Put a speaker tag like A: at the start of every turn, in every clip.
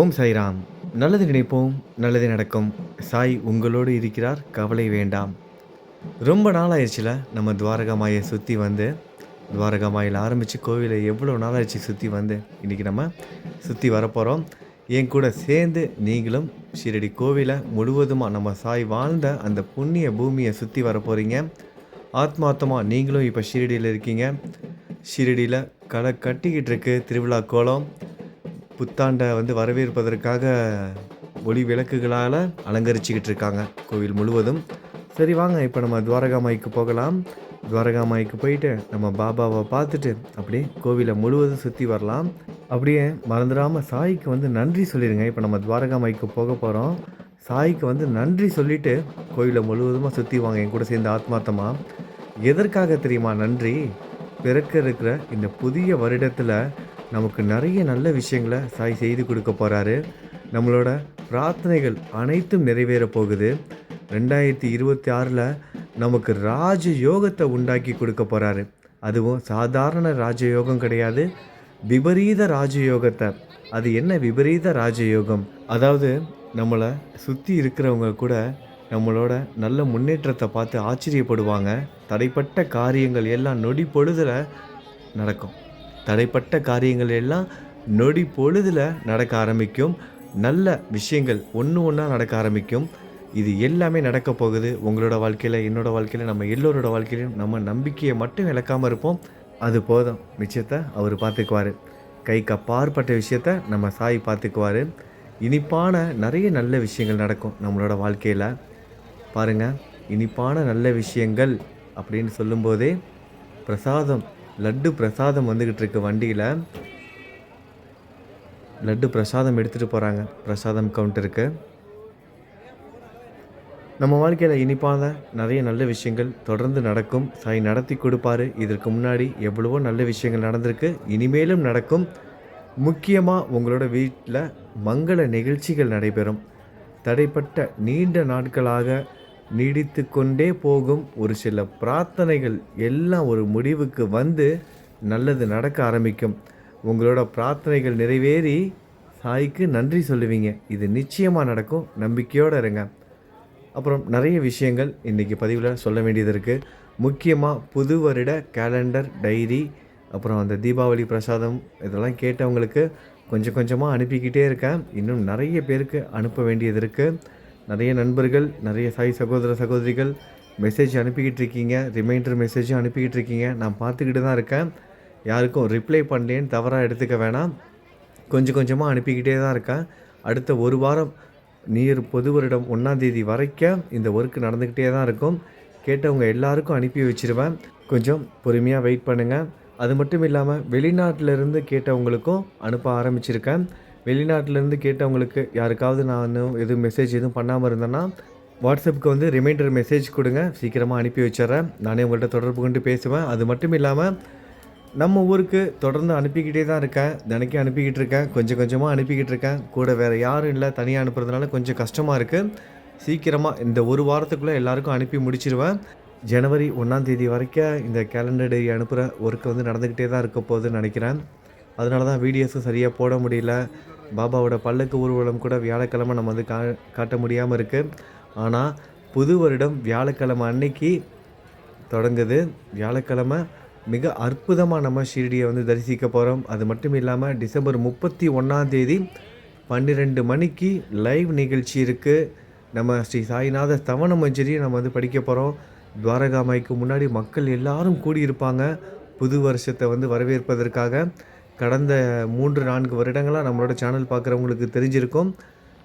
A: ஓம் சாய்ராம். நல்லது நினைப்போம் நல்லது நடக்கும். சாய் உங்களோடு இருக்கிறார் கவலை வேண்டாம். ரொம்ப நாள் ஆயிடுச்சுல நம்ம துவாரகா மாயை சுற்றி வந்து. துவாரகா மாயில் ஆரம்பித்து கோவிலை எவ்வளோ நாள் ஆயிடுச்சு சுற்றி வந்து. இன்றைக்கி நம்ம சுற்றி வரப்போகிறோம் என் கூட சேர்ந்து நீங்களும் ஷீரடி கோவிலை முழுவதுமாக நம்ம சாய் வாழ்ந்த அந்த புண்ணிய பூமியை சுற்றி வர போகிறீங்க ஆத்மார்த்தமாக நீங்களும் இப்போ ஷீரடியில் இருக்கீங்க. ஷீரடியில் கடை கட்டிக்கிட்டு இருக்கு திருவிழா கோலம். புத்தாண்டை வந்து வரவேற்பதற்காக ஒளி விளக்குகளால் அலங்கரிச்சுக்கிட்டு இருக்காங்க கோவில் முழுவதும். சரி வாங்க இப்போ நம்ம துவாரகாமாய்க்கு போகலாம். துவாரகாமாய்க்கு போயிட்டு நம்ம பாபாவை பார்த்துட்டு அப்படியே கோவிலை முழுவதும் சுற்றி வரலாம். அப்படியே மறந்துடாமல் சாய்க்கு வந்து நன்றி சொல்லிடுங்க. இப்போ நம்ம துவாரகாமாய்க்கு போக போகிறோம் சாய்க்கு வந்து நன்றி சொல்லிட்டு கோவிலை முழுவதுமாக சுற்றி வாங்க என் கூட சேர்ந்து ஆத்மார்த்தமாக எதற்காக தெரியுமா நன்றி? பிறக்க இருக்கிற இந்த புதிய வருடத்தில் நமக்கு நிறைய நல்ல விஷயங்களை சாய் செய்து கொடுக்க போகிறாரு நம்மளோட பிரார்த்தனைகள் அனைத்தும் நிறைவேற போகுது. ரெண்டாயிரத்தி இருபத்தி ஆறில் நமக்கு ராஜ யோகத்தை உண்டாக்கி கொடுக்க போகிறாரு அதுவும் சாதாரண ராஜயோகம் கிடையாது. விபரீத ராஜயோகத்தை. அது என்ன விபரீத ராஜயோகம்? அதாவது நம்மளை சுற்றி இருக்கிறவங்க கூட நம்மளோட நல்ல முன்னேற்றத்தை பார்த்து ஆச்சரியப்படுவாங்க. தடைப்பட்ட காரியங்கள் எல்லாம் நொடி பொழுதில் நடக்கும். தடைப்பட்ட காரியங்கள் எல்லாம் நொடி பொழுதில் நடக்க ஆரம்பிக்கும். நல்ல விஷயங்கள் ஒன்று ஒன்றா நடக்க ஆரம்பிக்கும். இது எல்லாமே நடக்க போகுது. உங்களோட வாழ்க்கையில் என்னோட வாழ்க்கையில் நம்ம எல்லோரோட வாழ்க்கையிலும் நம்ம நம்பிக்கையை மட்டும் இழக்காமல் இருப்போம். அது போதும். மிச்சத்தை அவர் பார்த்துக்குவார். கைக்கு அப்பாற்பட்ட விஷயத்த நம்ம சாய் பார்த்துக்குவார். இனிப்பான நிறைய நல்ல விஷயங்கள் நடக்கும் நம்மளோட வாழ்க்கையில். பாருங்கள் இனிப்பான நல்ல விஷயங்கள் அப்படின்னு சொல்லும்போதே பிரசாதம் லட்டு பிரசாதம் வந்துக்கிட்டு இருக்கு வண்டியில். லட்டு பிரசாதம் எடுத்துகிட்டு போகிறாங்க பிரசாதம் கவுண்டருக்கு நம்ம வாழ்க்கையில் இனிப்பான நிறைய நல்ல விஷயங்கள் தொடர்ந்து நடக்கும். சாய் நடத்தி கொடுப்பாரு. இதற்கு முன்னாடி எவ்வளவோ நல்ல விஷயங்கள் நடந்திருக்கு. இனிமேலும் நடக்கும். முக்கியமாக உங்களோட வீட்டில் மங்கள நிகழ்ச்சிகள் நடைபெறும். தடைப்பட்ட நீண்ட நாட்களாக நீடித்து கொண்டே போகும் ஒரு சில பிரார்த்தனைகள் எல்லாம் ஒரு முடிவுக்கு வந்து நல்லது நடக்க ஆரம்பிக்கும். உங்களோட பிரார்த்தனைகள் நிறைவேறி சாய்க்கு நன்றி சொல்லுவீங்க. இது நிச்சயமாக நடக்கும். நம்பிக்கையோடு இருங்க. அப்புறம் நிறைய விஷயங்கள் இன்றைக்கி பதிவில் சொல்ல வேண்டியது இருக்குது முக்கியமாக புது வருட கேலண்டர் டைரி அப்புறம் அந்த தீபாவளி பிரசாதம் இதெல்லாம் கேட்டவங்களுக்கு கொஞ்சம் கொஞ்சமாக அனுப்பிக்கிட்டே இருக்கேன். இன்னும் நிறைய பேருக்கு அனுப்ப வேண்டியது இருக்குது நிறைய நண்பர்கள் நிறைய சாய் சகோதர சகோதரிகள் மெசேஜ் அனுப்பிக்கிட்டு இருக்கீங்க. ரிமைண்டர் மெசேஜும் அனுப்பிக்கிட்டு இருக்கீங்க. நான் பார்த்துக்கிட்டு தான் இருக்கேன். யாருக்கும் ரிப்ளை பண்ணலேன்னு தவறாக எடுத்துக்க வேணாம். கொஞ்சம் கொஞ்சமாக அனுப்பிக்கிட்டே தான் இருக்கேன். அடுத்த ஒரு வாரம் நீர் பொது வருடம் ஒன்றாந்தேதி வரைக்கும் இந்த ஒர்க் நடந்துக்கிட்டே தான் இருக்கும். கேட்டவங்க எல்லாருக்கும் அனுப்பி வச்சிருவேன். கொஞ்சம் பொறுமையாக வெயிட் பண்ணுங்கள் அது மட்டும் இல்லாமல் வெளிநாட்டிலேருந்து கேட்டவங்களுக்கும் அனுப்ப ஆரம்பிச்சிருக்கேன். வெளிநாட்டிலேருந்து கேட்டவங்களுக்கு யாருக்காவது நான் இன்னும் எதுவும் மெசேஜ் எதுவும் பண்ணாமல் இருந்தேன்னா வாட்ஸ்அப்புக்கு வந்து ரிமைண்டர் மெசேஜ் கொடுங்க. சீக்கிரமாக அனுப்பி வச்சிட்றேன். நானே உங்கள்கிட்ட தொடர்பு கொண்டு பேசுவேன். அது மட்டும் இல்லாமல் நம்ம ஊருக்கு தொடர்ந்து அனுப்பிக்கிட்டே தான் இருக்கேன். தினைக்கும் அனுப்பிக்கிட்டு இருக்கேன். கொஞ்சம் கொஞ்சமாக அனுப்பிக்கிட்டு இருக்கேன். கூட வேறு யாரும் இல்லை. தனியாக அனுப்புறதுனால கொஞ்சம் கஷ்டமாக இருக்குது சீக்கிரமாக இந்த ஒரு வாரத்துக்குள்ளே எல்லாருக்கும் அனுப்பி முடிச்சிருவேன். ஜனவரி ஒன்றாந்தேதி வரைக்கும் இந்த கேலண்டர் டைரி அனுப்புகிற ஒர்க்கு வந்து நடந்துக்கிட்டே தான் இருக்க போகுதுன்னு நினைக்கிறேன். அதனால தான் வீடியோஸும் சரியாக போட முடியல. பாபாவோட பல்லக்கு ஊர்வலம் கூட வியாழக்கிழமை நம்ம வந்து கா காட்ட முடியாமல் இருக்குது ஆனால் புது வருடம் வியாழக்கிழமை அன்னைக்கு தொடங்குது. வியாழக்கிழமை மிக அற்புதமாக நம்ம ஷீரடியை வந்து தரிசிக்க போகிறோம் அது மட்டும் இல்லாமல் டிசம்பர் முப்பத்தி ஒன்றாம் தேதி பன்னிரெண்டு மணிக்கு லைவ் நிகழ்ச்சி இருக்குது நம்ம ஸ்ரீ சாய்நாத தவண மஞ்சரியை நம்ம வந்து படிக்க போகிறோம் துவாரகாமாய்க்கு முன்னாடி மக்கள் எல்லாரும் கூடியிருப்பாங்க. புது வருஷத்தை வந்து வரவேற்பதற்காக. கடந்த மூன்று நான்கு வருடங்களாக நம்மளோட சேனல் பார்க்குறவங்களுக்கு தெரிஞ்சிருக்கும்.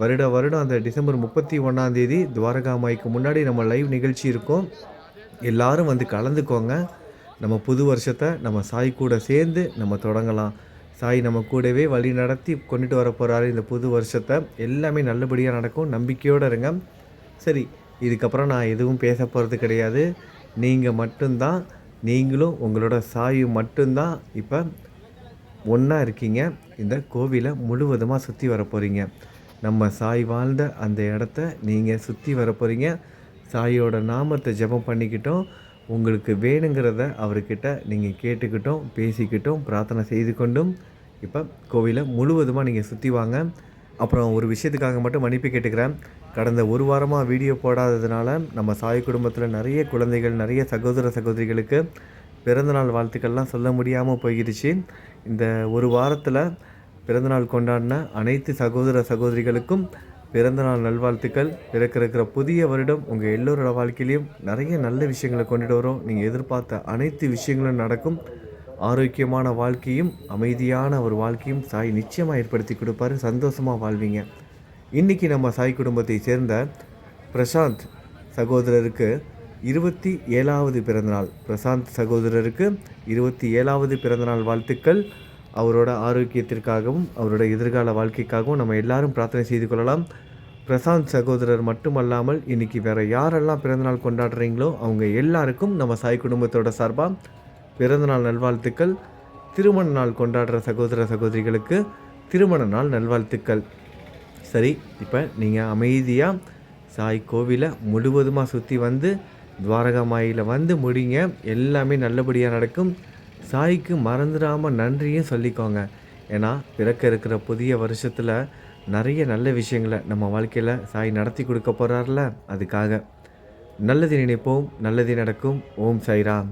A: வருட வருடம் அந்த டிசம்பர் முப்பத்தி ஒன்றாம் தேதி துவாரகாமாய்க்கு முன்னாடி நம்ம லைவ் நிகழ்ச்சி இருக்கும். எல்லாரும் வந்து கலந்துக்கோங்க. நம்ம புது வருஷத்தை நம்ம சாய் கூட சேர்ந்து நம்ம தொடங்கலாம். சாய் நம்ம கூடவே வழி நடத்தி கொண்டுட்டு வர போகிறாரு இந்த புது வருஷத்தை. எல்லாமே நல்லபடியாக நடக்கும். நம்பிக்கையோடு இருங்க. சரி இதுக்கப்புறம் நான் எதுவும் பேச போகிறது கிடையாது. நீங்கள் மட்டும்தான் நீங்களும் உங்களோட சாயும் மட்டும்தான். இப்போ ஒன்றா இருக்கீங்க. இந்த கோவிலை முழுவதுமாக சுற்றி வர போகிறீங்க நம்ம சாய் வாழ்ந்த அந்த இடத்த நீங்கள் சுற்றி வர போகிறீங்க சாயோட நாமத்தை ஜெபம் பண்ணிக்கிட்டோம். உங்களுக்கு வேணுங்கிறத அவர்கிட்ட நீங்கள் கேட்டுக்கிட்டோம் பேசிக்கிட்டோம் பிரார்த்தனை செய்து கொண்டும். இப்போ கோவிலை முழுவதுமாக நீங்கள் சுற்றி வாங்க. அப்புறம் ஒரு விஷயத்துக்காக மட்டும் மன்னிப்பு கேட்டுக்கிறேன். கடந்த ஒரு வாரமாக வீடியோ போடாததுனால நம்ம சாய் குடும்பத்தில் நிறைய குழந்தைகள் நிறைய சகோதர சகோதரிகளுக்கு பிறந்தநாள் வாழ்த்துக்கள்லாம் சொல்ல முடியாமல் போயிடுச்சு. இந்த ஒரு வாரத்தில் பிறந்தநாள் கொண்டாடின அனைத்து சகோதர சகோதரிகளுக்கும் பிறந்தநாள் நல்வாழ்த்துக்கள். பிறக்க இருக்கிற புதிய வருடம் உங்கள் எல்லோரோட வாழ்க்கையிலையும் நிறைய நல்ல விஷயங்களை கொண்டுட்டு வரும். நீங்கள் எதிர்பார்த்த அனைத்து விஷயங்களும் நடக்கும். ஆரோக்கியமான வாழ்க்கையும் அமைதியான ஒரு வாழ்க்கையும் சாய் நிச்சயமாக ஏற்படுத்தி கொடுப்பாரு. சந்தோஷமாக வாழ்வீங்க. இன்றைக்கி நம்ம சாய் குடும்பத்தை சேர்ந்த பிரசாந்த் சகோதரருக்கு இருபத்தி ஏழாவது பிறந்தநாள். பிரசாந்த் சகோதரருக்கு இருபத்தி ஏழாவது பிறந்தநாள் வாழ்த்துக்கள். அவரோட ஆரோக்கியத்திற்காகவும் அவரோட எதிர்கால வாழ்க்கைக்காகவும் நம்ம எல்லாரும் பிரார்த்தனை செய்து கொள்ளலாம். பிரசாந்த் சகோதரர் மட்டுமல்லாமல் இன்றைக்கி வேறு யாரெல்லாம் பிறந்தநாள் கொண்டாடுறீங்களோ அவங்க எல்லாருக்கும் நம்ம சாய் குடும்பத்தோட சார்பாக பிறந்தநாள் நல்வாழ்த்துக்கள். திருமண நாள் கொண்டாடுற சகோதர சகோதரிகளுக்கு திருமண நாள் நல்வாழ்த்துக்கள். சரி இப்போ நீங்கள் அமைதியாக சாய் கோவிலை முழுவதுமாக சுற்றி வந்து துவாரகா மாயில வந்து முடிங்க. எல்லாமே நல்லபடியாக நடக்கும். சாய்க்கு மறந்துடாமல் நன்றியும் சொல்லிக்கோங்க. ஏன்னா பிறக்க இருக்கிற புதிய வருஷத்தில் நிறைய நல்ல விஷயங்களை நம்ம வாழ்க்கையில் சாய் நடத்தி கொடுக்க போகிறார்ல அதுக்காக. நல்லது நினைப்போம் நல்லது நடக்கும். ஓம் சாய்ராம்.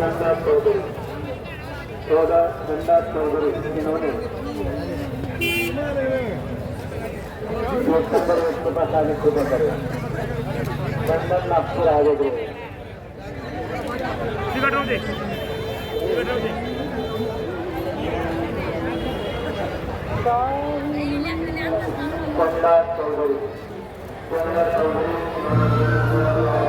B: नंदा चौधरी चौदह नंदा चौधरी इन्होंने जो नंबर उसके पास आगे खुद करे नंदन नागपुर आगे गए पंडा चौधरी पंडा चौधरी